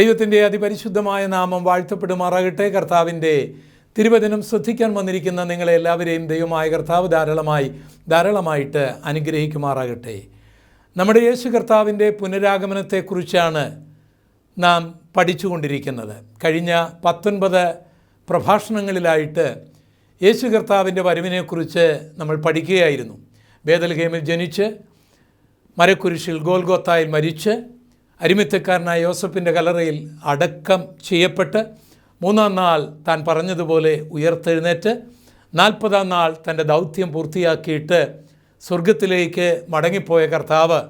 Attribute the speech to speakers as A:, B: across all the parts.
A: ദൈവത്തിന്റെ അതിപരിശുദ്ധമായ നാമം വാഴ്ത്തപ്പെടുമാറാകട്ടെ. കർത്താവിന്റെ തിരുവചനം ശ്രദ്ധിക്കാൻ വന്നിരിക്കുന്ന നിങ്ങളെ എല്ലാവരെയും ദൈവമായ കർത്താവ് ധാരാളമായി ധാരാളമായിട്ട് അനുഗ്രഹിക്കുമാറാകട്ടെ. നമ്മുടെ യേശു കർത്താവിന്റെ പുനരാഗമനത്തെക്കുറിച്ചാണ് നാം പഠിച്ചുകൊണ്ടിരിക്കുന്നത്. കഴിഞ്ഞ പത്തൊൻപത് പ്രഭാഷണങ്ങളിലായിട്ട് യേശു കർത്താവിന്റെ വരവിനെക്കുറിച്ച് നമ്മൾ പഠിക്കുകയായിരുന്നു. ബേദൽഹേമിൽ ജനിച്ച് മരക്കുരിശിൽ ഗോൽഗോത്തായിൽ മരിച്ച് അരിമിത്തക്കാരനായ യോസഫിന്റെ കലറയിൽ അടക്കം ചെയ്യപ്പെട്ട് മൂന്നാം നാൾ താൻ പറഞ്ഞതുപോലെ ഉയർത്തെഴുന്നേറ്റ് നാൽപ്പതാം നാൾ തന്റെ ദൗത്യം പൂർത്തിയാക്കിയിട്ട് സ്വർഗത്തിലേക്ക് മടങ്ങിപ്പോയ കർത്താവ്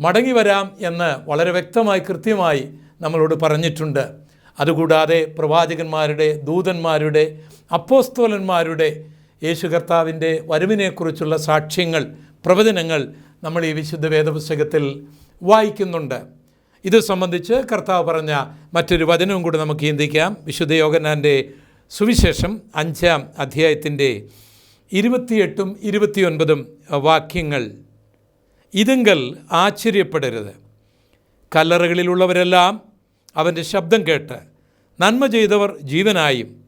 A: മടങ്ങി വരാം എന്ന് വളരെ വ്യക്തമായി കൃത്യമായി നമ്മളോട് പറഞ്ഞിട്ടുണ്ട്. അതുകൂടാതെ പ്രവാചകന്മാരുടെ ദൂതന്മാരുടെ അപ്പോസ്തോലന്മാരുടെ യേശു കർത്താവിന്റെ വരവിനെക്കുറിച്ചുള്ള സാക്ഷ്യങ്ങൾ പ്രവചനങ്ങൾ നമ്മൾ ഈ വിശുദ്ധ വേദപുസ്തകത്തിൽ വായിക്കുന്നുണ്ട്. ഇത് സംബന്ധിച്ച് കർത്താവ് പറഞ്ഞ മറ്റൊരു വചനവും കൂടി നമുക്ക് ചിന്തിക്കാം. വിശുദ്ധ യോഗനാന്റെ സുവിശേഷം അഞ്ചാം അധ്യായത്തിന്റെ ഇരുപത്തിയെട്ടും ഇരുപത്തിയൊൻപതും വാക്യങ്ങൾ. ഇതുങ്കൽ ആശ്ചര്യപ്പെടരുത്. കല്ലറകളിലുള്ളവരെല്ലാം അവന്റെ ശബ്ദം കേട്ട് നന്മ ചെയ്തവർ ജീവനായും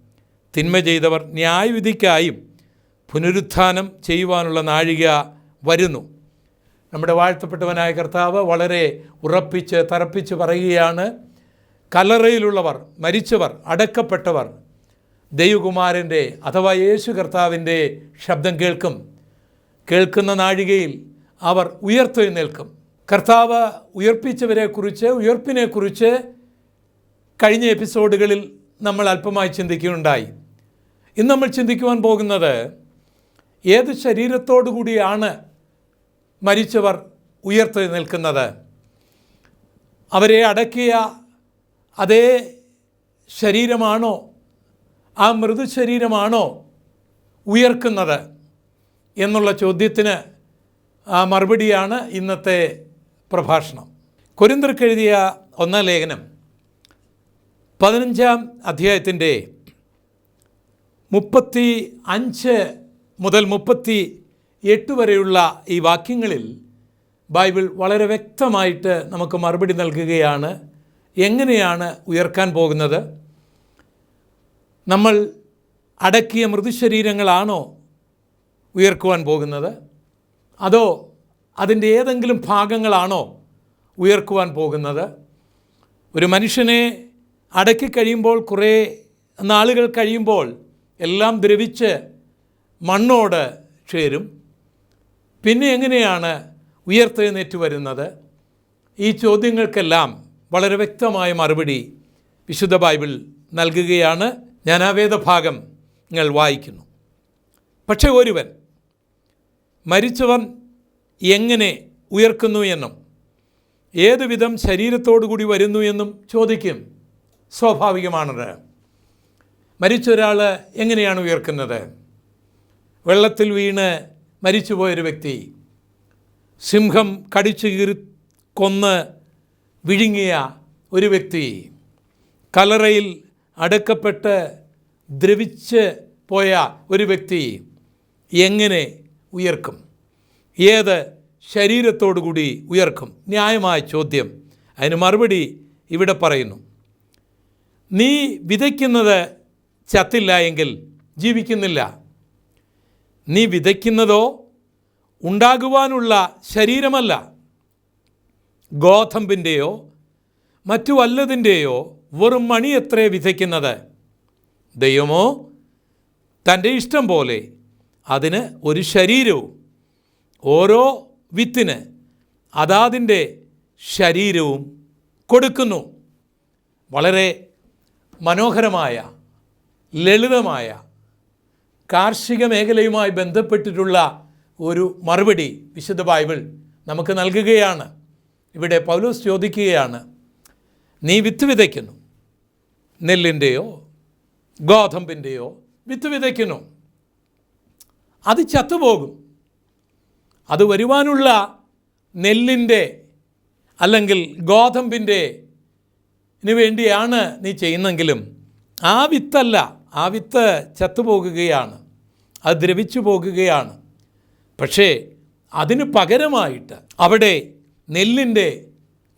A: തിന്മ ചെയ്തവർ ന്യായവിധിക്കായും പുനരുത്ഥാനം ചെയ്യുവാനുള്ള നാഴിക വരുന്നു. നമ്മുടെ വാഴ്ത്തപ്പെട്ടവനായ കർത്താവ് വളരെ ഉറപ്പിച്ച് തറപ്പിച്ച് പറയുകയാണ് കലറയിലുള്ളവർ മരിച്ചവർ അടക്കപ്പെട്ടവർ ദൈവകുമാരന്റെ അഥവാ യേശു കർത്താവിന്റെ ശബ്ദം കേൾക്കും. കേൾക്കുന്ന നാഴികയിൽ അവർ ഉയർത്തെഴുന്നേൽക്കും. കർത്താവ് ഉയർപ്പിച്ചവരെക്കുറിച്ച് ഉയർപ്പിനെക്കുറിച്ച് കഴിഞ്ഞ എപ്പിസോഡുകളിൽ നമ്മൾ അല്പമായി ചിന്തിക്കുകയുണ്ടായി. ഇന്ന് നമ്മൾ ചിന്തിക്കുവാൻ പോകുന്നത് ഏത് ശരീരത്തോടു കൂടിയാണ് മരിച്ചവർ ഉയർത്തി നിൽക്കുന്നത്. അവരെ അടക്കിയ അതേ ശരീരമാണോ ആ മൃദുശരീരമാണോ ഉയർക്കുന്നത് എന്നുള്ള ചോദ്യത്തിന് ആ മറുപടിയാണ് ഇന്നത്തെ പ്രഭാഷണം. കൊരിന്തർക്കെഴുതിയ ഒന്നാം ലേഖനം പതിനഞ്ചാം അധ്യായത്തിന്റെ മുപ്പത്തി അഞ്ച് മുതൽ മുപ്പത്തി എട്ട് വരെയുള്ള ഈ വാക്യങ്ങളിൽ ബൈബിൾ വളരെ വ്യക്തമായിട്ട് നമുക്ക് മറുപടി നൽകുകയാണ്. എങ്ങനെയാണ് ഉയർക്കാൻ പോകുന്നത്? നമ്മൾ അടക്കിയ മൃദുശരീരങ്ങളാണോ ഉയർക്കുവാൻ പോകുന്നത്? അതോ അതിന്റെ ഏതെങ്കിലും ഭാഗങ്ങളാണോ ഉയർക്കുവാൻ പോകുന്നത്? ഒരു മനുഷ്യനെ അടക്കി കഴിയുമ്പോൾ കുറേ നാളുകൾ കഴിയുമ്പോൾ എല്ലാം ദ്രവിച്ച് മണ്ണോട് ചേരും. പിന്നെ എങ്ങനെയാണ് ഉയർത്തെഴുന്നേറ്റ് വരുന്നത്? ഈ ചോദ്യങ്ങൾക്കെല്ലാം വളരെ വ്യക്തമായ മറുപടി വിശുദ്ധ ബൈബിൾ നൽകുകയാണ്. ഞാൻ ആ വേദഭാഗം നിങ്ങൾ വായിക്കുന്നു. പക്ഷേ ഒരുവൻ മരിച്ചവൻ എങ്ങനെ ഉയർക്കുന്നു എന്നും ഏതുവിധം ശരീരത്തോടു കൂടി വരുന്നു എന്നും ചോദിക്കും. സ്വാഭാവികമാണത്. മരിച്ച ഒരാൾ എങ്ങനെയാണ് ഉയർക്കുന്നത്? വെള്ളത്തിൽ വീണ് മരിച്ചുപോയൊരു വ്യക്തി സിംഹം കടിച്ചു കീറി കൊന്ന് വിഴുങ്ങിയ ഒരു വ്യക്തി കലറയിൽ അടക്കപ്പെട്ട് ദ്രവിച്ച് പോയ ഒരു വ്യക്തി എങ്ങനെ ഉയർക്കും? ഏത് ശരീരത്തോടുകൂടി ഉയർക്കും? ന്യായമായ ചോദ്യം. അതിന് മറുപടി ഇവിടെ പറയുന്നു. നീ വിതയ്ക്കുന്നത് ചത്തില്ല എങ്കിൽ ജീവിക്കുന്നില്ല. നീ വിതയ്ക്കുന്നതോ ഉണ്ടാകുവാനുള്ള ശരീരമല്ല. ഗോതമ്പിന്റെയോ മറ്റു വല്ലതിന്റെയോ വെറും മണി എത്രേ വിതയ്ക്കുന്നത്. ദൈവമോ തന്റെ ഇഷ്ടം പോലെ അതിന് ഒരു ശരീരവും ഓരോ വിത്തിന് അതാതിന്റെ ശരീരവും കൊടുക്കുന്നു. വളരെ മനോഹരമായ ലളിതമായ കാർഷിക മേഖലയുമായി ബന്ധപ്പെട്ടിട്ടുള്ള ഒരു മറുപടി വിശുദ്ധ ബൈബിൾ നമുക്ക് നൽകുകയാണ്. ഇവിടെ പൗലോസ് ചോദിക്കുകയാണ് നീ വിത്ത് വിതയ്ക്കുന്നു? നെല്ലിന്റെയോ? ഗോതമ്പിന്റെയോ? വിത്ത് വിതയ്ക്കുന്നു? അത് ചത്തുപോകും. അത് വരുവാനുള്ള നെല്ലിന്റെ അല്ലെങ്കിൽ ഗോതമ്പിന്റെ വേണ്ടിയാണ് നീ ചെയ്യുന്നെങ്കിലും ആ വിത്തല്ല ആ വിത്ത് ചത്തുപോകുകയാണ്. അത് ദ്രവിച്ചു പോകുകയാണ്. പക്ഷേ അതിന് പകരമായിട്ട് അവിടെ നെല്ലിന്റെ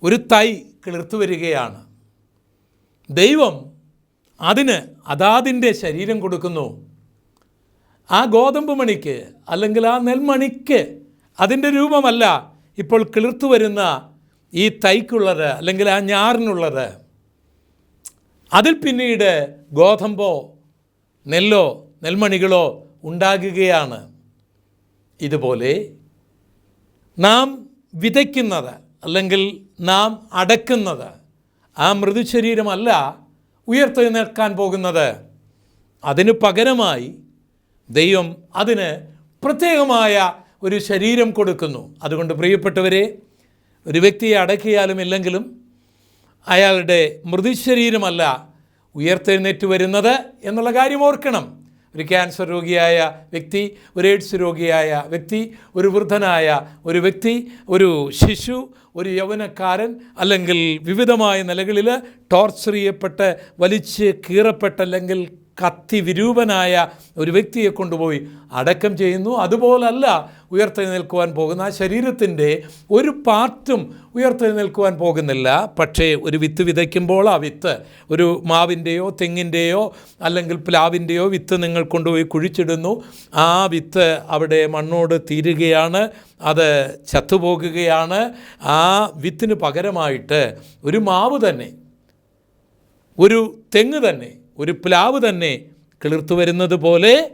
A: ഒരു തൈ കിളിർത്തു വരികയാണ്. ദൈവം അതിന് അതാതിന്റെ ശരീരം കൊടുക്കുന്നു. ആ ഗോതമ്പ് മണിക്ക് അല്ലെങ്കിൽ ആ നെൽമണിക്ക് അതിന്റെ രൂപമല്ല ഇപ്പോൾ കിളിർത്തു വരുന്ന ഈ തൈക്കുള്ളത് അല്ലെങ്കിൽ ആ ഞാറിനുള്ളത്. അതിൽ പിന്നീട് ഗോതമ്പോ നെല്ലോ നെൽമണികളോ ഉണ്ടാകുകയാണ്. ഇതുപോലെ നാം വിതയ്ക്കുന്നത് അല്ലെങ്കിൽ നാം അടക്കുന്നത് ആ മൃദുശരീരമല്ല ഉയർത്തെഴുന്നേൽക്കാൻ പോകുന്നത്. അതിന് പകരമായി ദൈവം അതിന് പ്രത്യേകമായ ഒരു ശരീരം കൊടുക്കുന്നു. അതുകൊണ്ട് പ്രിയപ്പെട്ടവരെ ഒരു വ്യക്തിയെ അടക്കിയാലും ഇല്ലെങ്കിലും അയാളുടെ മൃദുശരീരമല്ല ഉയർത്തെഴുന്നേറ്റ് വരുന്നത് എന്നുള്ള കാര്യം ഓർക്കണം. ഒരു ക്യാൻസർ രോഗിയായ വ്യക്തി ഒരു എയ്ഡ്സ് രോഗിയായ വ്യക്തി ഒരു വൃദ്ധനായ ഒരു വ്യക്തി ഒരു ശിശു ഒരു യൗവനക്കാരൻ അല്ലെങ്കിൽ വിവിധമായ നിലകളിൽ ടോർച്ചർ ചെയ്യപ്പെട്ട് വലിച്ച് കീറപ്പെട്ട അല്ലെങ്കിൽ കത്തി വിരൂപനായ ഒരു വ്യക്തിയെ കൊണ്ടുപോയി അടക്കം ചെയ്യുന്നു. അതുപോലല്ല ഉയർത്തെഴുന്നേൽക്കുവാൻ പോകുന്ന ആ ശരീരത്തിന്റെ ഒരു പാർട്ടും ഉയർത്തെഴുന്നേൽക്കുവാൻ പോകുന്നില്ല. പക്ഷേ ഒരു വിത്ത് വിതയ്ക്കുമ്പോൾ ആ വിത്ത് ഒരു മാവിന്റെയോ തെങ്ങിന്റെയോ അല്ലെങ്കിൽ പ്ലാവിന്റെയോ വിത്ത് നിങ്ങൾ കൊണ്ടുപോയി കുഴിച്ചിടുന്നു. ആ വിത്ത് അവിടെ മണ്ണോട് തീരുകയാണ്. അത് ചത്തുപോകുകയാണ്. ആ വിത്തിന് പകരമായിട്ട് ഒരു മാവ് തന്നെ ഒരു തെങ്ങ് തന്നെ ഒരു പ്ലാവ് തന്നെ കിളിർത്തു വരുന്നത് പോലെ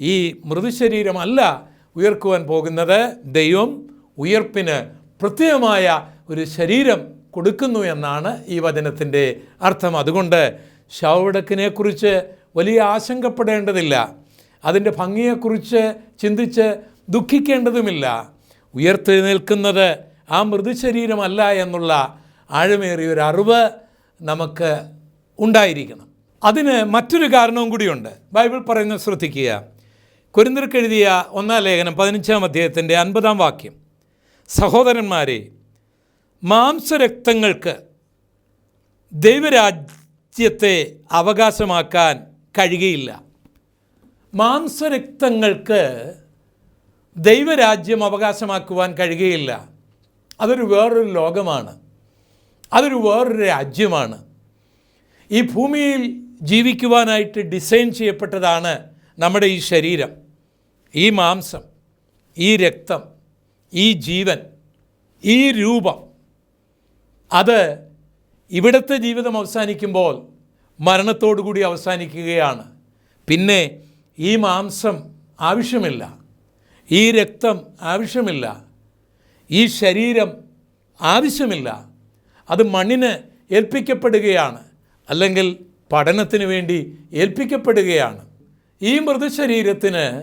A: ഈ മൃദുശരീരമല്ല ഉയർക്കുവാൻ പോകുന്നത്. ദൈവം ഉയർപ്പിന് പ്രത്യേകമായ ഒരു ശരീരം കൊടുക്കുന്നു എന്നാണ് ഈ വചനത്തിന്റെ അർത്ഥം. അതുകൊണ്ട് ശവടക്കിനെക്കുറിച്ച് വലിയ ആശങ്കപ്പെടേണ്ടതില്ല. അതിന്റെ ഭംഗിയെക്കുറിച്ച് ചിന്തിച്ച് ദുഃഖിക്കേണ്ടതുമില്ല. ഉയർത്തെഴുന്നേൽക്കുന്നത് ആ മൃദുശരീരമല്ല എന്നുള്ള ആഴമേറിയ ഒരു നമുക്ക് ഉണ്ടായിരിക്കണം. അതിന് മറ്റൊരു കാരണവും കൂടിയുണ്ട്. ബൈബിൾ പറയുന്നത് ശ്രദ്ധിക്കുക. എഴുതിയ ഒന്നാം ലേഖനം പതിനഞ്ചാം അധ്യായത്തിന്റെ അൻപതാം വാക്യം. സഹോദരന്മാരെ മാംസരക്തങ്ങൾക്ക് ദൈവരാജ്യത്തെ അവകാശമാക്കാൻ കഴിയുകയില്ല. മാംസരക്തങ്ങൾക്ക് ദൈവരാജ്യം അവകാശമാക്കുവാൻ കഴിയുകയില്ല. അതൊരു വേറൊരു ലോകമാണ്. അതൊരു വേറൊരു രാജ്യമാണ്. ഈ ഭൂമിയിൽ ജീവിക്കുവാനായിട്ട് ഡിസൈൻ ചെയ്യപ്പെട്ടതാണ് നമ്മുടെ ഈ ശരീരം ഈ മാംസം ഈ രക്തം ഈ ജീവൻ ഈ രൂപം. അത് ഇവിടുത്തെ ജീവിതം അവസാനിക്കുമ്പോൾ മരണത്തോടു കൂടി അവസാനിക്കുകയാണ്. പിന്നെ ഈ മാംസം ആവശ്യമില്ല ഈ രക്തം ആവശ്യമില്ല ഈ ശരീരം ആവശ്യമില്ല. അത് മണ്ണിന് ഏൽപ്പിക്കപ്പെടുകയാണ്. അല്ലെങ്കിൽ പഠനത്തിന് വേണ്ടി ഏൽപ്പിക്കപ്പെടുകയാണ്. ഈ മൃതശരീരത്തിന്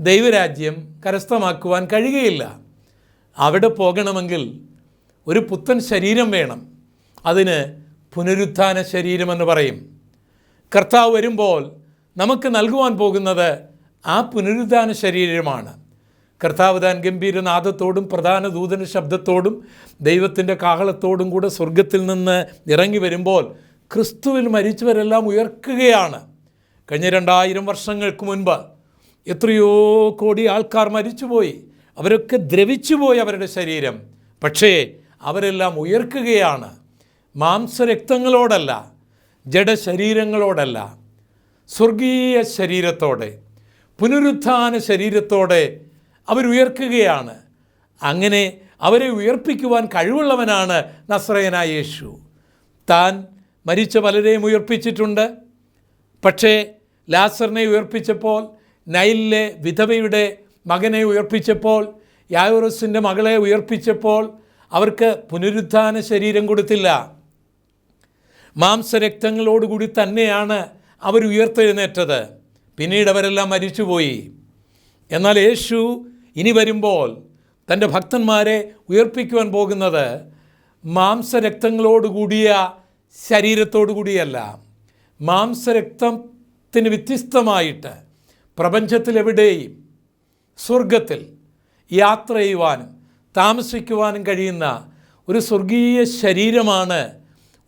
A: ദൈവരാജ്യം കരസ്ഥമാക്കുവാൻ കഴിയുകയില്ല. അവിടെ പോകണമെങ്കിൽ ഒരു പുത്തൻ ശരീരം വേണം. അതിന് പുനരുത്ഥാന ശരീരമെന്ന് പറയും. കർത്താവ് വരുമ്പോൾ നമുക്ക് നൽകുവാൻ പോകുന്നത് ആ പുനരുദ്ധാന ശരീരമാണ്. കർത്താവ് താൻ ഗംഭീരനാഥത്തോടും പ്രധാന ദൂതന ശബ്ദത്തോടും ദൈവത്തിന്റെ കാഹളത്തോടും കൂടെ സ്വർഗത്തിൽ നിന്ന് ഇറങ്ങി വരുമ്പോൾ ക്രിസ്തുവിൽ മരിച്ചവരെല്ലാം ഉയർക്കുകയാണ്. കഴിഞ്ഞ രണ്ടായിരം വർഷങ്ങൾക്ക് മുൻപ് എത്രയോ കോടി ആൾക്കാർ മരിച്ചുപോയി. അവരൊക്കെ ദ്രവിച്ചുപോയി അവരുടെ ശരീരം. പക്ഷേ അവരെല്ലാം ഉയർക്കുകയാണ്. മാംസരക്തങ്ങളോടല്ല ജഡശരീരങ്ങളോടല്ല സ്വർഗീയ ശരീരത്തോടെ പുനരുത്ഥാന ശരീരത്തോടെ അവരുയർക്കുകയാണ്. അങ്ങനെ അവരെ ഉയർപ്പിക്കുവാൻ കഴിവുള്ളവനാണ് നസ്രയനായ യേശു. താൻ മരിച്ച പലരെയും ഉയർപ്പിച്ചിട്ടുണ്ട്. പക്ഷേ ലാസറിനെ ഉയർപ്പിച്ചപ്പോൾ നൈലിലെ വിധവയുടെ മകനെ ഉയർപ്പിച്ചപ്പോൾ യായോറസിന്റെ മകളെ ഉയർപ്പിച്ചപ്പോൾ അവർക്ക് പുനരുദ്ധാന ശരീരം കൊടുത്തില്ല. മാംസരക്തങ്ങളോടുകൂടി തന്നെയാണ് അവർ ഉയർത്തെഴുന്നേറ്റത്. പിന്നീട് അവരെല്ലാം മരിച്ചുപോയി. എന്നാൽ യേശു ഇനി വരുമ്പോൾ തന്റെ ഭക്തന്മാരെ ഉയർപ്പിക്കുവാൻ പോകുന്നത് മാംസരക്തങ്ങളോടുകൂടിയ ശരീരത്തോടു കൂടിയല്ല മാംസരക്തത്തിന് വ്യത്യസ്തമായിട്ട് പ്രപഞ്ചത്തിലെവിടെയും സ്വർഗത്തിൽ യാത്ര ചെയ്യുവാനും താമസിക്കുവാനും കഴിയുന്ന ഒരു സ്വർഗീയ ശരീരമാണ്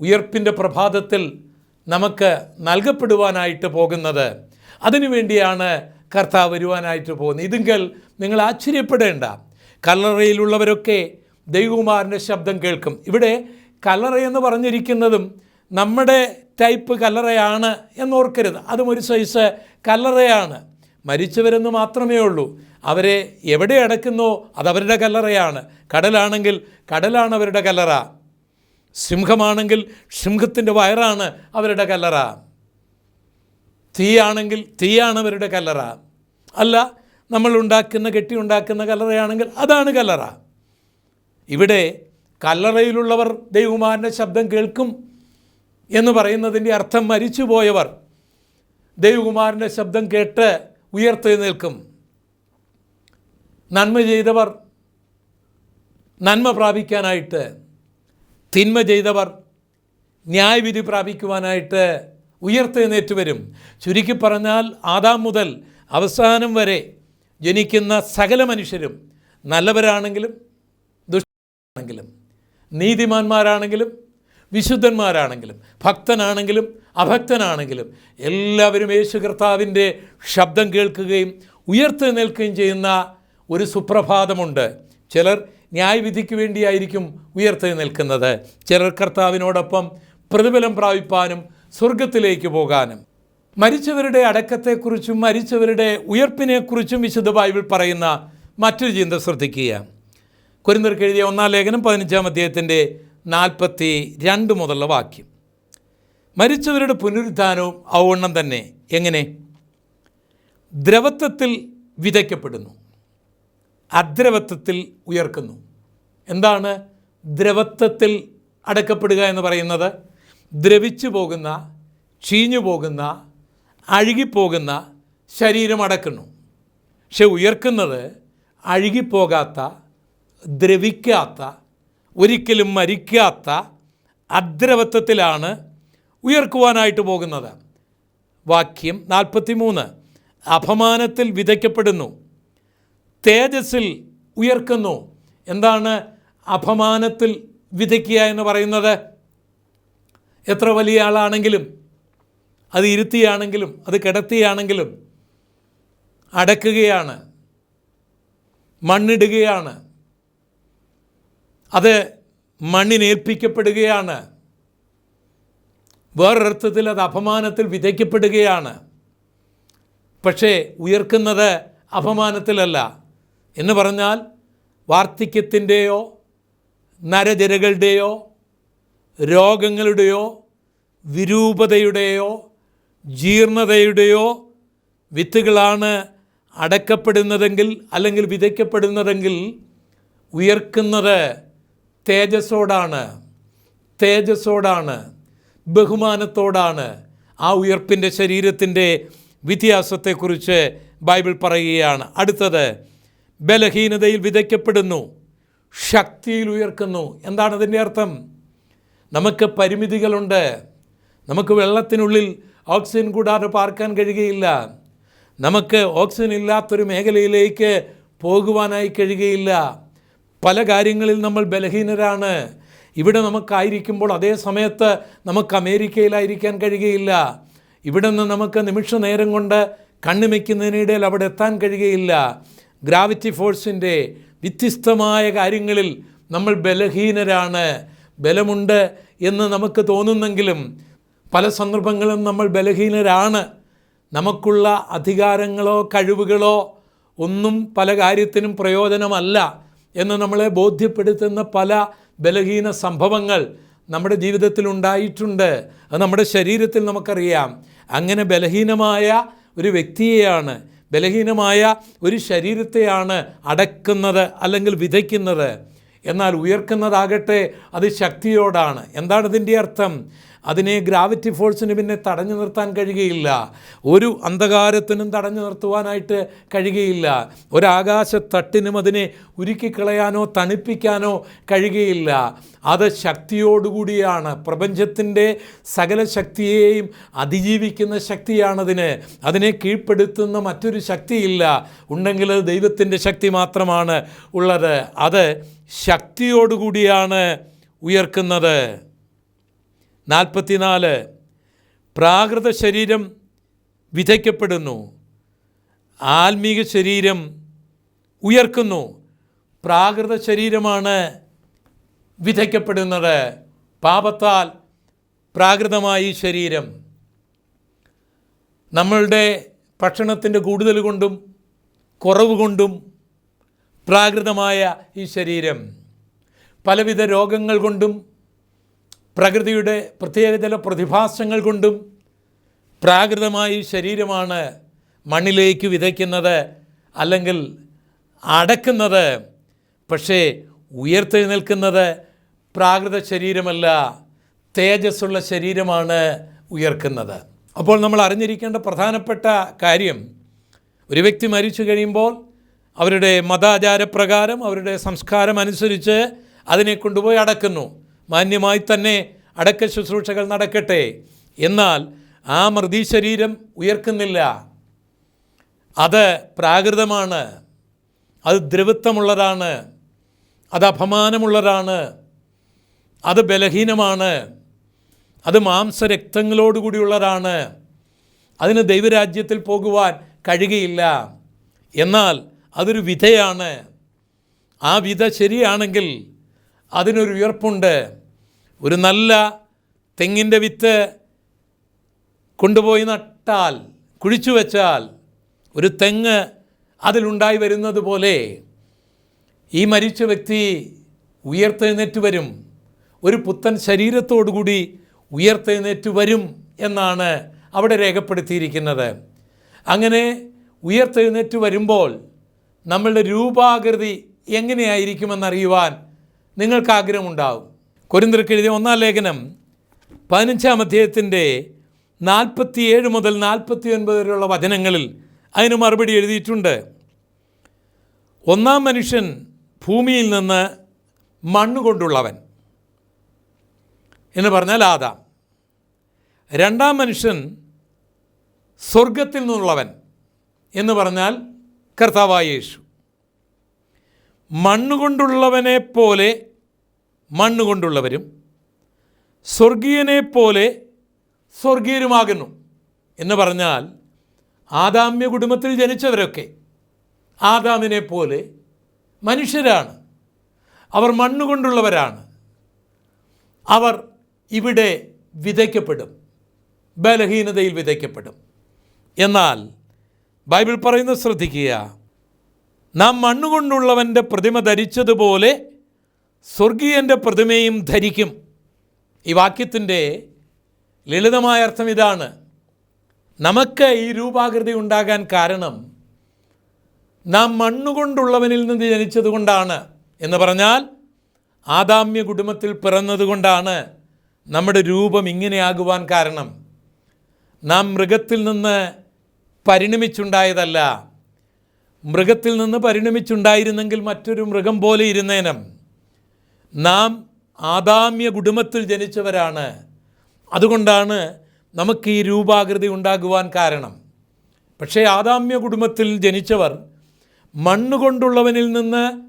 A: ഉയർപ്പിന്റെ പ്രഭാതത്തിൽ നമുക്ക് നൽകപ്പെടുവാനായിട്ട് പോകുന്നത്. അതിനുവേണ്ടിയാണ് കർത്താവ് വരുവാനായിട്ട് പോകുന്നത്. ഇതെങ്കിൽ നിങ്ങൾ ആശ്ചര്യപ്പെടേണ്ട. കല്ലറയിലുള്ളവരൊക്കെ ദൈവകുമാരന്റെ ശബ്ദം കേൾക്കും. ഇവിടെ കല്ലറയെന്ന് പറഞ്ഞിരിക്കുന്നതും നമ്മുടെ ടൈപ്പ് കല്ലറയാണ് എന്നോർക്കരുത്. അതും ഒരു സൈസ് കല്ലറയാണ് മരിച്ചവരെന്ന് മാത്രമേ ഉള്ളൂ. അവരെ എവിടെ അടക്കുന്നോ അതവരുടെ കല്ലറയാണ് കടലാണെങ്കിൽ കടലാണ് അവരുടെ കല്ലറ സിംഹമാണെങ്കിൽ സിംഹത്തിന്റെ വയറാണ് അവരുടെ കല്ലറ തീയാണെങ്കിൽ തീയാണ് അവരുടെ കല്ലറ അല്ല നമ്മൾ ഉണ്ടാക്കുന്ന കെട്ടി ഉണ്ടാക്കുന്ന കല്ലറയാണെങ്കിൽ അതാണ് കല്ലറ ഇവിടെ കല്ലറയിലുള്ളവർ ദൈവകുമാരന്റെ ശബ്ദം കേൾക്കും എന്ന് പറയുന്നതിന്റെ അർത്ഥം മരിച്ചുപോയവർ ദൈവകുമാരന്റെ ശബ്ദം കേട്ട് ഉയർത്തെഴുന്നേൽക്കും. നന്മ ചെയ്തവർ നന്മ പ്രാപിക്കാനായിട്ട് തിന്മ ചെയ്തവർ ന്യായവിധി പ്രാപിക്കുവാനായിട്ട് ഉയർത്തെഴുന്നേറ്റ് വരും. ചുരുക്കി പറഞ്ഞാൽ ആദാം മുതൽ അവസാനം വരെ ജനിക്കുന്ന സകല മനുഷ്യരും നല്ലവരാണെങ്കിലും ദുഷ്ടരാണെങ്കിലും നീതിമാന്മാരാണെങ്കിലും വിശുദ്ധന്മാരാണെങ്കിലും ഭക്തനാണെങ്കിലും അഭക്തനാണെങ്കിലും എല്ലാവരും യേശു കർത്താവിന്റെ ശബ്ദം കേൾക്കുകയും ഉയർത്തെഴുന്നേൽക്കുകയും ചെയ്യുന്ന ഒരു സുപ്രഭാതമുണ്ട്. ചിലർ ന്യായവിധിക്ക് വേണ്ടിയായിരിക്കും ഉയർത്തെഴുന്നേൽക്കുന്നത് ചിലർ കർത്താവിനോടൊപ്പം പ്രതിഫലം പ്രാപിപ്പാനും സ്വർഗത്തിലേക്ക് പോകാനും. മരിച്ചവരുടെ അടക്കത്തെക്കുറിച്ചും മരിച്ചവരുടെ ഉയർപ്പിനെക്കുറിച്ചും വിശുദ്ധ ബൈബിൾ പറയുന്ന മറ്റൊരു ചിന്ത ശ്രദ്ധിക്കുക. കുരിന്തർക്ക് എഴുതിയ ഒന്നാം ലേഖനം പതിനഞ്ചാം അധ്യായത്തിന്റെ നാൽപ്പത്തി രണ്ട് മുതലുള്ള വാക്യം. മരിച്ചവരുടെ പുനരുദ്ധാനവും ഔവണ്ണം തന്നെ. എങ്ങനെ? ദ്രവത്വത്തിൽ വിതയ്ക്കപ്പെടുന്നു. അദ്രവത്വത്തിൽ ഉയർക്കുന്നു. എന്താണ് ദ്രവത്വത്തിൽ അടക്കപ്പെടുക എന്ന് പറയുന്നത്? ദ്രവിച്ചു പോകുന്ന ചീഞ്ഞു പോകുന്ന അഴുകിപ്പോകുന്ന ശരീരം അടക്കുന്നു. പക്ഷെ ഉയർക്കുന്നത് അഴുകിപ്പോകാത്ത ദ്രവിക്കാത്ത ഒരിക്കലും മരിക്കാത്ത അദ്രവത്വത്തിലാണ് ഉയർക്കുവാനായിട്ട് പോകുന്നത്. വാക്യം നാൽപ്പത്തി മൂന്ന് അപമാനത്തിൽ വിതയ്ക്കപ്പെടുന്നു. തേജസ്സിൽ ഉയർക്കുന്നു. എന്താണ് അപമാനത്തിൽ വിതയ്ക്കുക എന്ന് പറയുന്നത്? എത്ര വലിയ ആളാണെങ്കിലും അത് ഇരുത്തിയാണെങ്കിലും അത് കിടത്തിയാണെങ്കിലും അടക്കുകയാണ് മണ്ണിടുകയാണ്. അത് മണ്ണിനേൽപ്പിക്കപ്പെടുകയാണ്. വേറൊരർത്ഥത്തിൽ അത് അപമാനത്തിൽ വിതയ്ക്കപ്പെടുകയാണ്. പക്ഷേ ഉയർക്കുന്നത് അപമാനത്തിലല്ല. എന്ന് പറഞ്ഞാൽ വാർദ്ധക്യത്തിന്റെയോ നരജരകളുടെയോ രോഗങ്ങളുടെയോ വിരൂപതയുടെയോ ജീർണതയുടെയോ വിത്തുകളാണ് അടക്കപ്പെടുന്നതെങ്കിൽ അല്ലെങ്കിൽ വിതയ്ക്കപ്പെടുന്നതെങ്കിൽ ഉയർക്കുന്നത് തേജസ്സോടാണ് തേജസ്സോടാണ് ബഹുമാനത്തോടാണ് ആ ഉയർപ്പിന്റെ ശരീരത്തിന്റെ വ്യത്യാസത്തെക്കുറിച്ച് ബൈബിൾ പറയുകയാണ്. അടുത്തത് ബലഹീനതയിൽ വിതയ്ക്കപ്പെടുന്നു ശക്തിയിൽ ഉയർക്കുന്നു. എന്താണ് അതിന്റെ അർത്ഥം? നമുക്ക് പരിമിതികളുണ്ട് നമുക്ക് വെള്ളത്തിനുള്ളിൽ ഓക്സിജൻ കൂടാതെ പാർക്കാൻ കഴിയുകയില്ല നമുക്ക് ഓക്സിജൻ ഇല്ലാത്തൊരു മേഖലയിലേക്ക് പോകുവാനായി കഴിയുകയില്ല പല കാര്യങ്ങളിൽ നമ്മൾ ബലഹീനരാണ്. ഇവിടെ നമുക്കായിരിക്കുമ്പോൾ അതേ സമയത്ത് നമുക്ക് അമേരിക്കയിലായിരിക്കാൻ കഴിയുകയില്ല. ഇവിടെ നിന്ന് നമുക്ക് നിമിഷ നേരം കൊണ്ട് കണ്ണുമയ്ക്കുന്നതിനിടയിൽ അവിടെ എത്താൻ കഴിയുകയില്ല. ഗ്രാവിറ്റി ഫോഴ്സിന്റെ വ്യത്യസ്തമായ കാര്യങ്ങളിൽ നമ്മൾ ബലഹീനരാണ്. ബലമുണ്ട് എന്ന് നമുക്ക് തോന്നുന്നെങ്കിലും പല സന്ദർഭങ്ങളും നമ്മൾ ബലഹീനരാണ്. നമുക്കുള്ള അധികാരങ്ങളോ കഴിവുകളോ ഒന്നും പല കാര്യത്തിനും പ്രയോജനമല്ല. എന്ന് നമ്മളെ ബോധ്യപ്പെടുത്തുന്ന പല ബലഹീന സംഭവങ്ങൾ നമ്മുടെ ജീവിതത്തിൽ ഉണ്ടായിട്ടുണ്ട്. അത് നമ്മുടെ ശരീരത്തിൽ നമുക്കറിയാം. അങ്ങനെ ബലഹീനമായ ഒരു വ്യക്തിയെയാണ് ബലഹീനമായ ഒരു ശരീരത്തെയാണ് അടക്കുന്നത് അല്ലെങ്കിൽ വിതയ്ക്കുന്നത്. എന്നാൽ ഉയർക്കുന്നതാകട്ടെ അത് ശക്തിയോടാണ്. എന്താണ് ഇതിന്റെ അർത്ഥം? അതിനെ ഗ്രാവിറ്റി ഫോഴ്സിന് പിന്നെ തടഞ്ഞു നിർത്താൻ കഴിയുകയില്ല. ഒരു അന്ധകാരത്തിനും തടഞ്ഞു നിർത്തുവാനായിട്ട് കഴിയുകയില്ല. ഒരാകാശത്തട്ടിനും അതിനെ ഉരുക്കിക്കളയാനോ തണുപ്പിക്കാനോ കഴിയുകയില്ല. അത് ശക്തിയോടുകൂടിയാണ്. പ്രപഞ്ചത്തിന്റെ സകല ശക്തിയെയും അതിജീവിക്കുന്ന ശക്തിയാണതിന്. അതിനെ കീഴ്പ്പെടുത്തുന്ന മറ്റൊരു ശക്തിയില്ല. ഉണ്ടെങ്കിൽ അത് ദൈവത്തിന്റെ ശക്തി മാത്രമാണ് ഉള്ളത്. അത് ശക്തിയോടുകൂടിയാണ് ഉയർക്കുന്നത്. നാൽപ്പത്തിനാല്. പ്രാകൃത ശരീരം വിധയ്ക്കപ്പെടുന്നു ആത്മീക ശരീരം ഉയർക്കുന്നു. പ്രാകൃത ശരീരമാണ് വിധയ്ക്കപ്പെടുന്നത് പാപത്താൽ പ്രാകൃതമായി ശരീരം. നമ്മളുടെ ഭക്ഷണത്തിന്റെ കൂടുതൽ കൊണ്ടും കുറവ് കൊണ്ടും പ്രാകൃതമായ ഈ ശരീരം. പലവിധ രോഗങ്ങൾ കൊണ്ടും പ്രകൃതിയുടെ പ്രത്യേക ചില പ്രതിഭാസങ്ങൾ കൊണ്ടും പ്രാകൃതമായി ശരീരമാണ് മണ്ണിലേക്ക് വിതയ്ക്കുന്നത് അല്ലെങ്കിൽ അടക്കുന്നത് പക്ഷേ ഉയർത്തെഴുന്നേൽക്കുന്നത് പ്രാകൃത ശരീരമല്ല തേജസ്സുള്ള ശരീരമാണ് ഉയർക്കുന്നത്. അപ്പോൾ നമ്മൾ അറിഞ്ഞിരിക്കേണ്ട പ്രധാനപ്പെട്ട കാര്യം ഒരു വ്യക്തി മരിച്ചു കഴിയുമ്പോൾ അവരുടെ മതാചാരപ്രകാരം അവരുടെ സംസ്കാരം അനുസരിച്ച് അതിനെ കൊണ്ടുപോയി അടക്കുന്നു. മാന്യമായി തന്നെ അടക്ക ശുശ്രൂഷകൾ നടക്കട്ടെ. എന്നാൽ ആ മൃതി ശരീരം ഉയർക്കുന്നില്ല. അത് പ്രാകൃതമാണ്. അത് ദ്രവത്വമുള്ളതാണ്. അത് അപമാനമുള്ളതാണ്. അത് ബലഹീനമാണ്. അത് മാംസരക്തങ്ങളോടുകൂടിയുള്ളതാണ്. അതിന് ദൈവരാജ്യത്തിൽ പോകുവാൻ കഴിയുകയില്ല. എന്നാൽ അതൊരു വിധയാണ്. ആ വിധ ശരിയാണെങ്കിൽ അതിനൊരു ഉയർപ്പുണ്ട്. ഒരു നല്ല തെങ്ങിന്റെ വിത്ത് കൊണ്ടുപോയി നട്ടാൽ കുഴിച്ചു വെച്ചാൽ ഒരു തെങ്ങ് അതിലുണ്ടായി വരുന്നത് പോലെ ഈ മരിച്ച വ്യക്തി ഉയർത്തെഴുന്നേറ്റ് വരും. ഒരു പുത്തൻ ശരീരത്തോടുകൂടി ഉയർത്തെഴുന്നേറ്റ് വരും എന്നാണ് അവിടെ രേഖപ്പെടുത്തിയിരിക്കുന്നത്. അങ്ങനെ ഉയർത്തെഴുന്നേറ്റ് വരുമ്പോൾ നമ്മളുടെ രൂപാകൃതി എങ്ങനെയായിരിക്കുമെന്നറിയുവാൻ നിങ്ങൾക്ക് ആഗ്രഹമുണ്ടാവും കൊരിന്തർക്ക് എഴുതിയ ഒന്നാം ലേഖനം പതിനഞ്ചാം അധ്യായത്തിന്റെ നാൽപ്പത്തിയേഴ് മുതൽ നാൽപ്പത്തി ഒൻപത് വരെയുള്ള വചനങ്ങളിൽ അതിന് മറുപടി എഴുതിയിട്ടുണ്ട്. ഒന്നാം മനുഷ്യൻ ഭൂമിയിൽ നിന്ന് മണ്ണ് കൊണ്ടുള്ളവൻ എന്ന് പറഞ്ഞാൽ ആദാം. രണ്ടാം മനുഷ്യൻ സ്വർഗത്തിൽ നിന്നുള്ളവൻ എന്ന് പറഞ്ഞാൽ കർത്താവായ യേശു. മണ്ണുകൊണ്ടുള്ളവനെ പോലെ മണ്ണുകൊണ്ടുള്ളവരും സ്വർഗീയനെ പോലെ സ്വർഗീയരുമാകുന്നു എന്ന് പറഞ്ഞാൽ ആദാമ്യ കുടുംബത്തിൽ ജനിച്ചവരൊക്കെ ആദാമിനെ പോലെ മനുഷ്യരാണ്. അവർ മണ്ണുകൊണ്ടുള്ളവരാണ്. അവർ ഇവിടെ വിതയ്ക്കപ്പെടും. ബലഹീനതയിൽ വിതയ്ക്കപ്പെടും. എന്നാൽ ബൈബിൾ പറയുന്നത് ശ്രദ്ധിക്കുക. നാം മണ്ണുകൊണ്ടുള്ളവന്റെ പ്രതിമ ധരിച്ചതുപോലെ സ്വർഗീയന്റെ പ്രതിമയും ധരിക്കും. ഈ വാക്യത്തിന്റെ ലളിതമായ അർത്ഥം ഇതാണ്. നമുക്ക് ഈ രൂപാകൃതി ഉണ്ടാകാൻ കാരണം നാം മണ്ണുകൊണ്ടുള്ളവനിൽ നിന്ന് ജനിച്ചതുകൊണ്ടാണ് എന്ന് പറഞ്ഞാൽ ആദാമ്യ കുടുംബത്തിൽ പിറന്നതുകൊണ്ടാണ് നമ്മുടെ രൂപം ഇങ്ങനെയാകുവാൻ കാരണം. നാം മൃഗത്തിൽ നിന്ന് പരിണമിച്ചുണ്ടായതല്ല. മൃഗത്തിൽ നിന്ന് പരിണമിച്ചുണ്ടായിരുന്നെങ്കിൽ മറ്റൊരു മൃഗം പോലെ ഇരുന്നേനം. നാം ആദാമ്യ കുടുംബത്തിൽ ജനിച്ചവരാണ്. അതുകൊണ്ടാണ് നമുക്ക് ഈ രൂപാകൃതി ഉണ്ടാകുവാൻ കാരണം. പക്ഷേ ആദാമ്യ കുടുംബത്തിൽ ജനിച്ചവർ മണ്ണുകൊണ്ടുള്ളവനിൽ നിന്ന്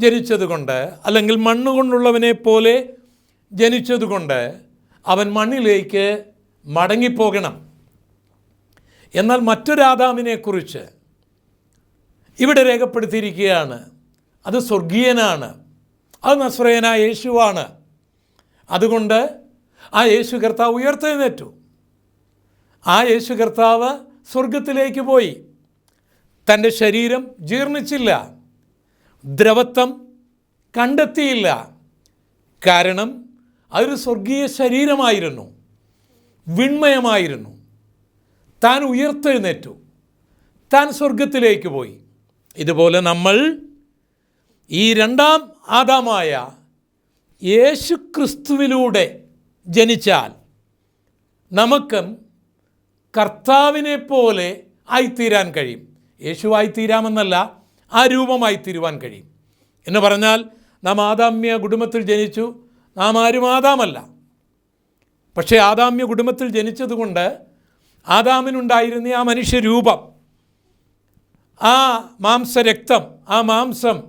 A: ജനിച്ചതുകൊണ്ട് അല്ലെങ്കിൽ മണ്ണുകൊണ്ടുള്ളവനെ പോലെ ജനിച്ചതുകൊണ്ട് അവൻ മണ്ണിലേക്ക് മടങ്ങിപ്പോകണം. എന്നാൽ മറ്റൊരാദാമിനെക്കുറിച്ച് ഇവിടെ രേഖപ്പെടുത്തിയിരിക്കുകയാണ്. അത് സ്വർഗീയനാണ്. അത് നസ്രയനായ യേശുവാണ്. അതുകൊണ്ട് ആ യേശു കർത്താവ് ഉയർത്തെഴുന്നേറ്റു. ആ യേശു കർത്താവ് സ്വർഗത്തിലേക്ക് പോയി. തന്റെ ശരീരം ജീർണിച്ചില്ല. ദ്രവത്വം കണ്ടെത്തിയില്ല. കാരണം അതൊരു സ്വർഗീയ ശരീരമായിരുന്നു. വിൺമയമായിരുന്നു താൻ ഉയർത്തെഴുന്നേറ്റു. താൻ സ്വർഗത്തിലേക്ക് പോയി. ഇതുപോലെ നമ്മൾ ഈ രണ്ടാം ആദാമായ യേശു ക്രിസ്തുവിലൂടെ ജനിച്ചാൽ നമുക്കും കർത്താവിനെ പോലെ ആയിത്തീരാൻ കഴിയും. യേശുവായിത്തീരാമെന്നല്ല ആ രൂപമായി തീരുവാൻ കഴിയും. എന്ന് പറഞ്ഞാൽ നാം ആദാമ്യ കുടുംബത്തിൽ ജനിച്ചു നാം ആരും ആദാമല്ല. പക്ഷേ ആദാമ്യ കുടുംബത്തിൽ ജനിച്ചതുകൊണ്ട് ആദാമിനുണ്ടായിരുന്ന ആ മനുഷ്യരൂപം ആ മാംസരക്തം ആ മാംസം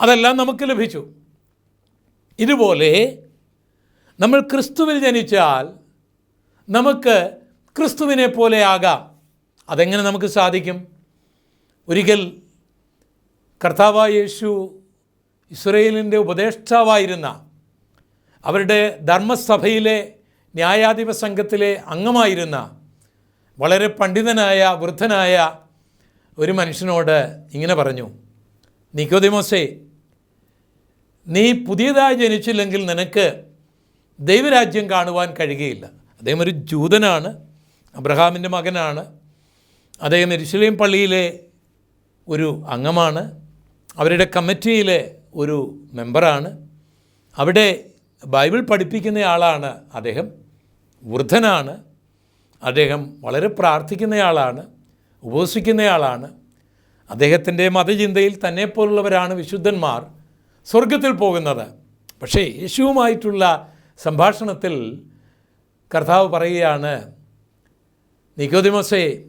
A: അതെല്ലാം നമുക്ക് ലഭിച്ചു. ഇതുപോലെ നമ്മൾ ക്രിസ്തുവിൽ ജനിച്ചാൽ നമുക്ക് ക്രിസ്തുവിനെ പോലെ ആകാം. അതെങ്ങനെ നമുക്ക് സാധിക്കും? ഒരിക്കൽ കർത്താവായ യേശു ഇസ്രയേലിന്റെ ഉപദേഷ്ടാവായിരുന്ന അവരുടെ ധർമ്മസഭയിലെ ന്യായാധിപ സംഘത്തിലെ അംഗമായിരുന്ന വളരെ പണ്ഡിതനായ വൃദ്ധനായ ഒരു മനുഷ്യനോട് ഇങ്ങനെ പറഞ്ഞു നിക്കോദിമോസേ നീ പുതിയതായി ജനിച്ചില്ലെങ്കിൽ നിനക്ക് ദൈവരാജ്യം കാണുവാൻ കഴിയുകയില്ല. അദ്ദേഹം ഒരു ജൂതനാണ് അബ്രഹാമിന്റെ മകനാണ്. അദ്ദേഹം എരുശലേം പള്ളിയിലെ ഒരു അംഗമാണ്. അവരുടെ കമ്മിറ്റിയിലെ ഒരു മെമ്പറാണ്. അവിടെ ബൈബിൾ പഠിപ്പിക്കുന്നയാളാണ് അദ്ദേഹം വൃദ്ധനാണ്. അദ്ദേഹം വളരെ പ്രാർത്ഥിക്കുന്നയാളാണ് ഉപവസിക്കുന്നയാളാണ് അദ്ദേഹത്തിന്റെ മതചിന്തയിൽ തന്നെപ്പോലുള്ളവരാണ് വിശുദ്ധന്മാർ സ്വർഗത്തിൽ പോകുന്നത്. പക്ഷേ യേശുവുമായിട്ടുള്ള സംഭാഷണത്തിൽ കർത്താവ് പറയുകയാണ് നിക്കോതിമസേ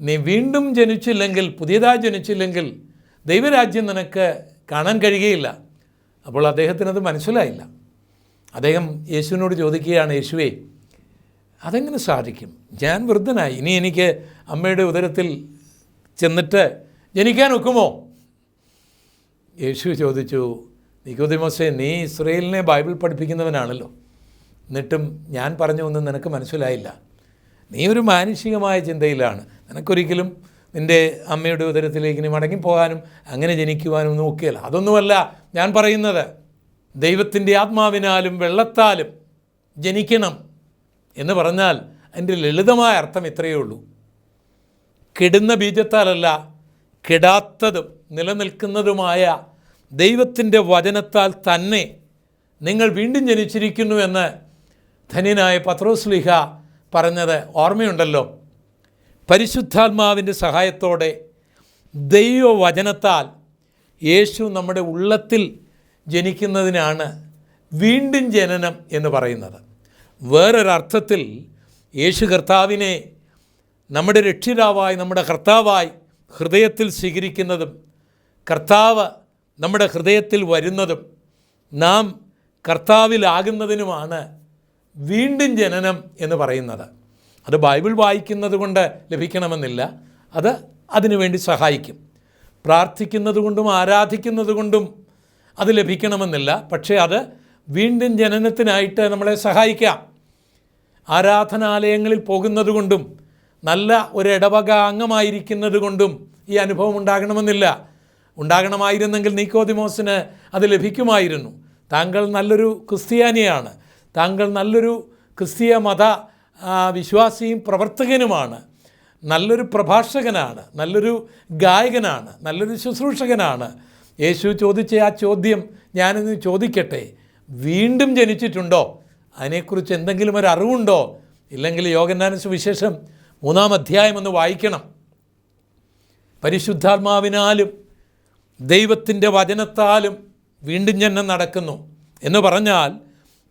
A: നീ വീണ്ടും ജനിച്ചില്ലെങ്കിൽ പുതിയതായി ജനിച്ചില്ലെങ്കിൽ ദൈവരാജ്യം നിനക്ക് കാണാൻ കഴിയുകയില്ല. അപ്പോൾ അദ്ദേഹത്തിനത് മനസ്സിലായില്ല. അദ്ദേഹം യേശുവിനോട് ചോദിക്കുകയാണ് യേശുവേ അതെങ്ങനെ സാധിക്കും? ഞാൻ വൃദ്ധനായി. ഇനി എനിക്ക് അമ്മയുടെ ഉദരത്തിൽ ചെന്നിട്ട് ജനിക്കാൻ ഒക്കുമോ? യേശു ചോദിച്ചു നിക്കോദിമോസേ നീ ഇസ്രയേലിനെ ബൈബിൾ പഠിപ്പിക്കുന്നവനാണല്ലോ. എന്നിട്ടും ഞാൻ പറഞ്ഞു ഒന്നും നിനക്ക് മനസ്സിലായില്ല. നീ ഒരു മാനുഷികമായ ചിന്തയിലാണ്. നിനക്കൊരിക്കലും നിന്റെ അമ്മയുടെ ഉദരത്തിലേക്ക് ഇനി മടങ്ങിപ്പോകാനും അങ്ങനെ ജനിക്കുവാനും നോക്കിയല്ല. അതൊന്നുമല്ല ഞാൻ പറയുന്നത്. ദൈവത്തിന്റെ ആത്മാവിനാലും വെള്ളത്താലും ജനിക്കണം. എന്ന് പറഞ്ഞാൽ അതിന്റെ ലളിതമായ അർത്ഥം ഇത്രയേ ഉള്ളൂ. കെടുന്ന ബീജത്താലല്ല കെടാത്തതും നിലനിൽക്കുന്നതുമായ ദൈവത്തിന്റെ വചനത്താൽ തന്നെ നിങ്ങൾ വീണ്ടും ജനിച്ചിരിക്കുന്നു എന്ന് ധന്യനായ പത്രോസ്ലിഹ പറഞ്ഞത് ഓർമ്മയുണ്ടല്ലോ. പരിശുദ്ധാത്മാവിന്റെ സഹായത്തോടെ ദൈവവചനത്താൽ യേശു നമ്മുടെ ഉള്ളത്തിൽ ജനിക്കുന്നതിനാണ് വീണ്ടും ജനനം എന്ന് പറയുന്നത്. വേറൊരർത്ഥത്തിൽ യേശു കർത്താവിനെ നമ്മുടെ രക്ഷിതാവായി നമ്മുടെ കർത്താവായി ഹൃദയത്തിൽ സ്വീകരിക്കുന്നതും കർത്താവ് നമ്മുടെ ഹൃദയത്തിൽ വരുന്നതും നാം കർത്താവിലാകുന്നതിനുമാണ് വീണ്ടും ജനനം എന്ന് പറയുന്നത്. അത് ബൈബിൾ വായിക്കുന്നത് കൊണ്ട് ലഭിക്കണമെന്നില്ല. അത് അതിനുവേണ്ടി സഹായിക്കും. പ്രാർത്ഥിക്കുന്നത് കൊണ്ടും ആരാധിക്കുന്നത് കൊണ്ടും അത് ലഭിക്കണമെന്നില്ല. പക്ഷേ അത് വീണ്ടും ജനനത്തിനായിട്ട് നമ്മളെ സഹായിക്കാം. ആരാധനാലയങ്ങളിൽ പോകുന്നതുകൊണ്ടും നല്ല ഒരു ഇടവക അംഗമായിരിക്കുന്നത് കൊണ്ടും ഈ അനുഭവം ഉണ്ടാകണമെന്നില്ല. ഉണ്ടാകണമായിരുന്നെങ്കിൽ നീക്കോതിമോസിന് അത് ലഭിക്കുമായിരുന്നു. താങ്കൾ നല്ലൊരു ക്രിസ്ത്യാനിയാണ്. താങ്കൾ നല്ലൊരു ക്രിസ്തീയ മത വിശ്വാസിയും പ്രവർത്തകനുമാണ്. നല്ലൊരു പ്രഭാഷകനാണ്. നല്ലൊരു ഗായകനാണ്. നല്ലൊരു ശുശ്രൂഷകനാണ്. യേശു ചോദിച്ച ആ ചോദ്യം ഞാനിന്ന് ചോദിക്കട്ടെ? വീണ്ടും ജനിച്ചിട്ടുണ്ടോ? അതിനെക്കുറിച്ച് എന്തെങ്കിലും ഒരു അറിവുണ്ടോ? ഇല്ലെങ്കിൽ യോഗന്നാന സുവിശേഷം മൂന്നാം അധ്യായം ഒന്ന് വായിക്കണം. പരിശുദ്ധാത്മാവിനാലും ദൈവത്തിന്റെ വചനത്താലും വീണ്ടും ജന്മം നടക്കുന്നു. എന്ന് പറഞ്ഞാൽ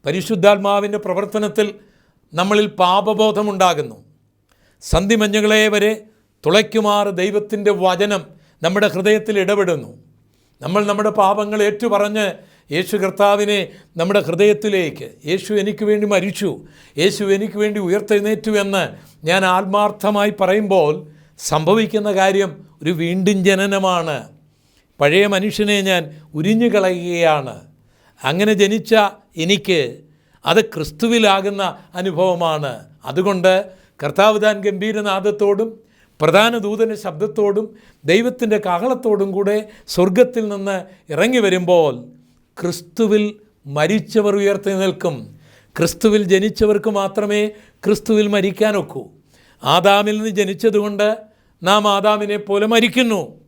A: പരിശുദ്ധാത്മാവിന്റെ പ്രവർത്തനത്തിൽ നമ്മളിൽ പാപബോധമുണ്ടാകുന്നു. സന്ധിമഞ്ഞുകളെ വരെ തുളയ്ക്കുമാറ് ദൈവത്തിന്റെ വചനം നമ്മുടെ ഹൃദയത്തിൽ ഇടപെടുന്നു. നമ്മൾ നമ്മുടെ പാപങ്ങൾ ഏറ്റുപറഞ്ഞ് യേശു കർത്താവിനെ നമ്മുടെ ഹൃദയത്തിലേക്ക് യേശു എനിക്ക് വേണ്ടി മരിച്ചു യേശു എനിക്ക് വേണ്ടി ഉയർത്തെഴുന്നേറ്റു എന്ന് ഞാൻ ആത്മാർത്ഥമായി പറയുമ്പോൾ സംഭവിക്കുന്ന കാര്യം ഒരു വീണ്ടും ജനനമാണ്. പഴയ മനുഷ്യനെ ഞാൻ ഉരിഞ്ഞു കളയുകയാണ്. അങ്ങനെ ജനിച്ച എനിക്ക് അത് ക്രിസ്തുവിലാകുന്ന അനുഭവമാണ്. അതുകൊണ്ട് കർത്താവ് താൻ ഗംഭീരനാദത്തോടും പ്രധാന ദൂതന്റെ ശബ്ദത്തോടും ദൈവത്തിന്റെ കാഹളത്തോടും കൂടെ സ്വർഗത്തിൽ നിന്ന് ഇറങ്ങി വരുമ്പോൾ ക്രിസ്തുവിൽ മരിച്ചവർ ഉയർത്തി നിൽക്കും. ക്രിസ്തുവിൽ ജനിച്ചവർക്ക് മാത്രമേ ക്രിസ്തുവിൽ മരിക്കാനൊക്കൂ ആദാമിൽ നിന്ന് ജനിച്ചതുകൊണ്ട് നാം ആദാമിനെ പോലെ മരിക്കുന്നു.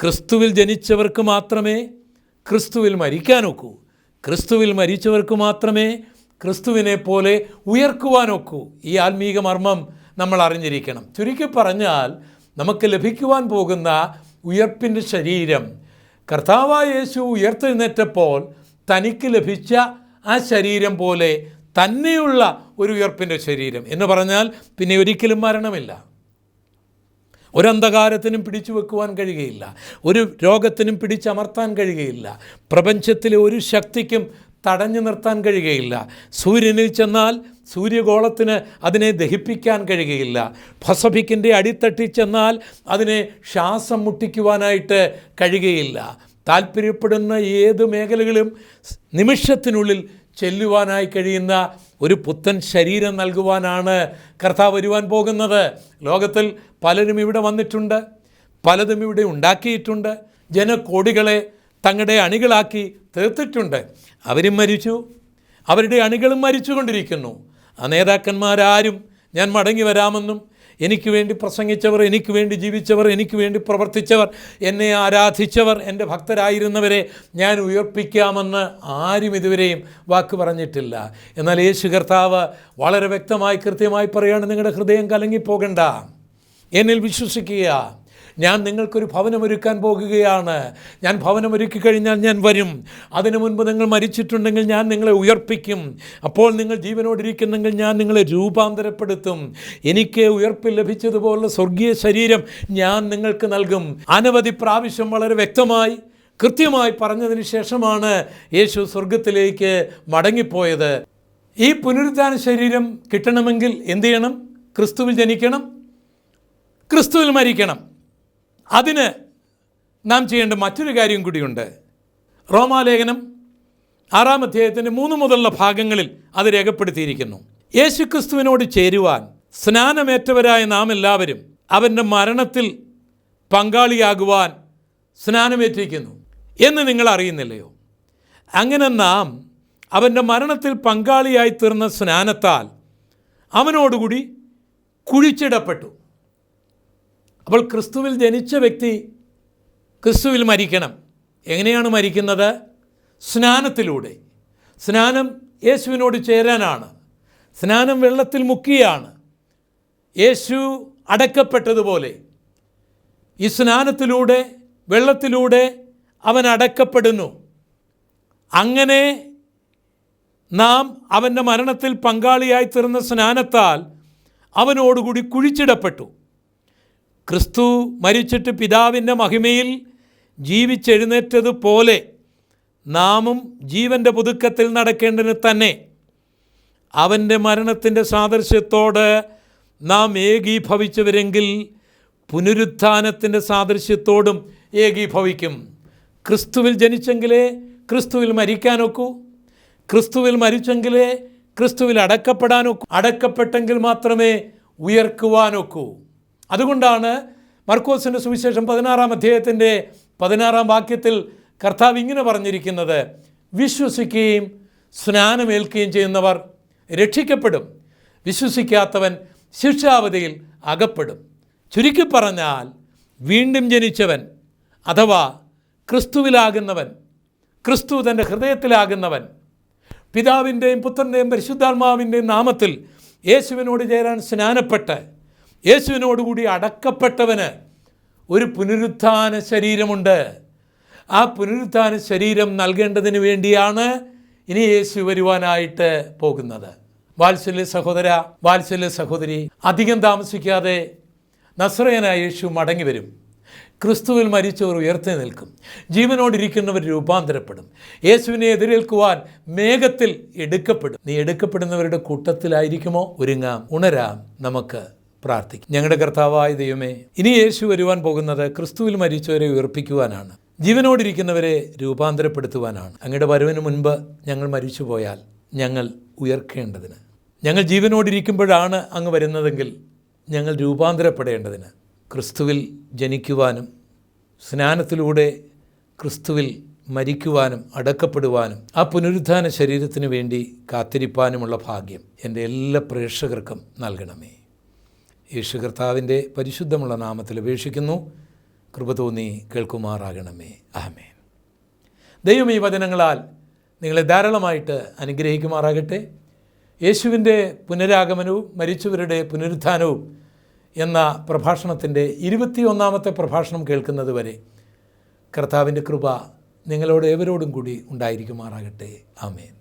A: ക്രിസ്തുവിൽ ജനിച്ചവർക്ക് മാത്രമേ ക്രിസ്തുവിൽ മരിക്കാനൊക്കൂ ക്രിസ്തുവിൽ മരിച്ചവർക്ക് മാത്രമേ ക്രിസ്തുവിനെ പോലെ ഉയർക്കുവാനൊക്കൂ ഈ ആത്മീക മർമ്മം നമ്മൾ അറിഞ്ഞിരിക്കണം. ചുരുക്കി പറഞ്ഞാൽ നമുക്ക് ലഭിക്കുവാൻ പോകുന്ന ഉയർപ്പിന്റെ ശരീരം കർത്താവായ യേശു ഉയർത്തെഴുന്നേറ്റപ്പോൾ തനിക്ക് ലഭിച്ച ആ ശരീരം പോലെ തന്നെയുള്ള ഒരു ഉയർപ്പിന്റെ ശരീരം. എന്ന് പറഞ്ഞാൽ പിന്നെ ഒരിക്കലും മരണമില്ല. ഒരന്ധകാരത്തിനും പിടിച്ചു വെക്കുവാൻ കഴിയുകയില്ല. ഒരു രോഗത്തിനും പിടിച്ചമർത്താൻ കഴിയുകയില്ല. പ്രപഞ്ചത്തിലെ ഒരു ശക്തിക്കും തടഞ്ഞു നിർത്താൻ കഴിയുകയില്ല. സൂര്യനിൽ ചെന്നാൽ സൂര്യഗോളത്തിന് അതിനെ ദഹിപ്പിക്കാൻ കഴിയുകയില്ല. ഫസഫിക്കിന്റെ അടിത്തട്ടി ചെന്നാൽ അതിനെ ശ്വാസം മുട്ടിക്കുവാനായിട്ട് കഴിയുകയില്ല. താല്പര്യപ്പെടുന്ന ഏത് മേഖലകളും നിമിഷത്തിനുള്ളിൽ ചെല്ലുവാനായി കഴിയുന്ന ഒരു പുത്തൻ ശരീരം നൽകുവാനാണ് കർത്താവ് വരുവാൻ പോകുന്നത്. ലോകത്തിൽ പലരും ഇവിടെ വന്നിട്ടുണ്ട്. പലതും ഇവിടെ ഉണ്ടാക്കിയിട്ടുണ്ട്. ജനകോടികളെ തങ്ങളുടെ അണികളാക്കി തീർത്തിട്ടുണ്ട്. അവരും മരിച്ചു. അവരുടെ അണികളും മരിച്ചുകൊണ്ടിരിക്കുന്നു. ആ നേതാക്കന്മാരാരും ഞാൻ മടങ്ങി വരാമെന്നും എനിക്ക് വേണ്ടി പ്രസംഗിച്ചവർ എനിക്ക് വേണ്ടി ജീവിച്ചവർ എനിക്ക് വേണ്ടി പ്രവർത്തിച്ചവർ എന്നെ ആരാധിച്ചവർ എന്റെ ഭക്തരായിരുന്നവരെ ഞാൻ ഉയർപ്പിക്കാമെന്ന് ആരും ഇതുവരെയും വാക്ക് പറഞ്ഞിട്ടില്ല. എന്നാൽ യേശു കർത്താവ് വളരെ വ്യക്തമായി കൃത്യമായി പറയുകയാണ് നിങ്ങളുടെ ഹൃദയം കലങ്ങിപ്പോകണ്ട. എന്നിൽ വിശ്വസിക്കുക. ഞാൻ നിങ്ങൾക്കൊരു ഭവനമൊരുക്കാൻ പോകുകയാണ്. ഞാൻ ഭവനമൊരുക്കി കഴിഞ്ഞാൽ ഞാൻ വരും. അതിനു മുൻപ് നിങ്ങൾ മരിച്ചിട്ടുണ്ടെങ്കിൽ ഞാൻ നിങ്ങളെ ഉയർപ്പിക്കും. അപ്പോൾ നിങ്ങൾ ജീവനോടിരിക്കുന്നെങ്കിൽ ഞാൻ നിങ്ങളെ രൂപാന്തരപ്പെടുത്തും. എനിക്ക് ഉയർപ്പ് ലഭിച്ചതുപോലുള്ള സ്വർഗീയ ശരീരം ഞാൻ നിങ്ങൾക്ക് നൽകും. അനവധി പ്രാവശ്യം വളരെ വ്യക്തമായി കൃത്യമായി പറഞ്ഞതിന് ശേഷമാണ് യേശു സ്വർഗത്തിലേക്ക് മടങ്ങിപ്പോയത്. ഈ പുനരുദ്ധാന ശരീരം കിട്ടണമെങ്കിൽ എന്തു ചെയ്യണം? ക്രിസ്തുവിൽ ജനിക്കണം. ക്രിസ്തുവിൽ മരിക്കണം. അതിന് നാം ചെയ്യേണ്ട മറ്റൊരു കാര്യം കൂടിയുണ്ട്. റോമാലേഖനം ആറാം അധ്യായത്തിന്റെ മൂന്ന് മുതലുള്ള ഭാഗങ്ങളിൽ അത് രേഖപ്പെടുത്തിയിരിക്കുന്നു. യേശുക്രിസ്തുവിനോട് ചേരുവാൻ സ്നാനമേറ്റവരായ നാം എല്ലാവരും അവന്റെ മരണത്തിൽ പങ്കാളിയാകുവാൻ സ്നാനമേറ്റിരിക്കുന്നു എന്ന് നിങ്ങൾ അറിയുന്നില്ലയോ? അങ്ങനെ നാം അവന്റെ മരണത്തിൽ പങ്കാളിയായി തീർന്ന സ്നാനത്താൽ അവനോടുകൂടി കുഴിച്ചിടപ്പെട്ടു. അപ്പോൾ ക്രിസ്തുവിൽ ജനിച്ച വ്യക്തി ക്രിസ്തുവിൽ മരിക്കണം. എങ്ങനെയാണ് മരിക്കുന്നത്? സ്നാനത്തിലൂടെ. സ്നാനം യേശുവിനോട് ചേരാനാണ്. സ്നാനം വെള്ളത്തിൽ മുക്കിയാണ്. യേശു അടക്കപ്പെട്ടതുപോലെ ഈ സ്നാനത്തിലൂടെ വെള്ളത്തിലൂടെ അവൻ അടക്കപ്പെടുന്നു. അങ്ങനെ നാം അവന്റെ മരണത്തിൽ പങ്കാളിയായി തീർന്ന സ്നാനത്താൽ അവനോടുകൂടി കുഴിച്ചിടപ്പെട്ടു. ക്രിസ്തു മരിച്ചിട്ട് പിതാവിന്റെ മഹിമയിൽ ജീവിച്ചെഴുന്നേറ്റതുപോലെ നാമും ജീവന്റെ പുതുക്കത്തിൽ നടക്കേണ്ടതിന് തന്നെ അവന്റെ മരണത്തിന്റെ സാദൃശ്യത്തോട് നാം ഏകീഭവിച്ചവരെങ്കിൽ പുനരുത്ഥാനത്തിന്റെ സാദൃശ്യത്തോടും ഏകീഭവിക്കും. ക്രിസ്തുവിൽ ജനിച്ചെങ്കിലേ ക്രിസ്തുവിൽ മരിക്കാനൊക്കൂ. ക്രിസ്തുവിൽ മരിച്ചെങ്കിലേ ക്രിസ്തുവിൽ അടക്കപ്പെടാനൊക്കൂ. അടക്കപ്പെട്ടെങ്കിൽ മാത്രമേ ഉയർക്കുവാനൊക്കൂ. അതുകൊണ്ടാണ് മർക്കോസിന്റെ സുവിശേഷം പതിനാറാം അധ്യായത്തിന്റെ പതിനാറാം വാക്യത്തിൽ കർത്താവ് ഇങ്ങനെ പറഞ്ഞിരിക്കുന്നത് വിശ്വസിക്കുകയും സ്നാനമേൽക്കുകയും ചെയ്യുന്നവർ രക്ഷിക്കപ്പെടും. വിശ്വസിക്കാത്തവൻ ശിക്ഷാവധിയിൽ അകപ്പെടും. ചുരുക്കി പറഞ്ഞാൽ വീണ്ടും ജനിച്ചവൻ അഥവാ ക്രിസ്തുവിലാകുന്നവൻ ക്രിസ്തു തന്റെ ഹൃദയത്തിലാകുന്നവൻ പിതാവിന്റെയും പുത്രന്റെയും പരിശുദ്ധാത്മാവിന്റെയും നാമത്തിൽ യേശുവിനോട് ചേരാൻ സ്നാനപ്പെട്ട് യേശുവിനോടുകൂടി അടക്കപ്പെട്ടവന് ഒരു പുനരുത്ഥാന ശരീരമുണ്ട്. ആ പുനരുത്ഥാന ശരീരം നൽകേണ്ടതിന് വേണ്ടിയാണ് ഇനി യേശു വരുവാനായിട്ട് പോകുന്നത്. വാത്സല്യ സഹോദര വാത്സല്യ സഹോദരി അധികം താമസിക്കാതെ നസ്രയനായ യേശു മടങ്ങി വരും ക്രിസ്തുവിൽ മരിച്ചവർ ഉയർത്തി നിൽക്കും. ജീവനോടിരിക്കുന്നവർ രൂപാന്തരപ്പെടും. യേശുവിനെ എതിരേൽക്കുവാൻ മേഘത്തിൽ എടുക്കപ്പെടും. നീ എടുക്കപ്പെടുന്നവരുടെ കൂട്ടത്തിലായിരിക്കുമോ? ഒരുങ്ങാം. ഉണരാം. നമുക്ക് പ്രാർത്ഥിക്കും. ഞങ്ങളുടെ കർത്താവായ ദൈവമേ ഇനി യേശു വരുവാൻ പോകുന്നത് ക്രിസ്തുവിൽ മരിച്ചവരെ ഉയർപ്പിക്കുവാനാണ്. ജീവനോടിരിക്കുന്നവരെ രൂപാന്തരപ്പെടുത്തുവാനാണ്. അങ്ങയുടെ വരവിന് മുൻപ് ഞങ്ങൾ മരിച്ചു പോയാൽ ഞങ്ങൾ ഉയർക്കേണ്ടതിന്. ഞങ്ങൾ ജീവനോടിരിക്കുമ്പോഴാണ് അങ്ങ് വരുന്നതെങ്കിൽ ഞങ്ങൾ രൂപാന്തരപ്പെടേണ്ടതിന്. ക്രിസ്തുവിൽ ജനിക്കുവാനും സ്നാനത്തിലൂടെ ക്രിസ്തുവിൽ മരിക്കുവാനും അടക്കപ്പെടുവാനും ആ പുനരുദ്ധാന ശരീരത്തിന് വേണ്ടി കാത്തിരിപ്പാനുമുള്ള ഭാഗ്യം എന്റെ എല്ലാ പ്രേക്ഷകർക്കും നൽകണമേ. യേശു കർത്താവിന്റെ പരിശുദ്ധമുള്ള നാമത്തിൽ അപേക്ഷിക്കുന്നു. കൃപ തോന്നി കേൾക്കുമാറാകണമേ. ആമേൻ. ദൈവം ഈ വചനങ്ങളാൽ നിങ്ങളെ ധാരാളമായിട്ട് അനുഗ്രഹിക്കുമാറാകട്ടെ. യേശുവിന്റെ പുനരാഗമനവും മരിച്ചവരുടെ പുനരുത്ഥാനവും എന്ന പ്രഭാഷണത്തിന്റെ ഇരുപത്തിയൊന്നാമത്തെ പ്രഭാഷണം കേൾക്കുന്നത് വരെ കർത്താവിന്റെ കൃപ നിങ്ങളോട് ഏവരോടും കൂടി ഉണ്ടായിരിക്കുമാറാകട്ടെ. ആമേൻ.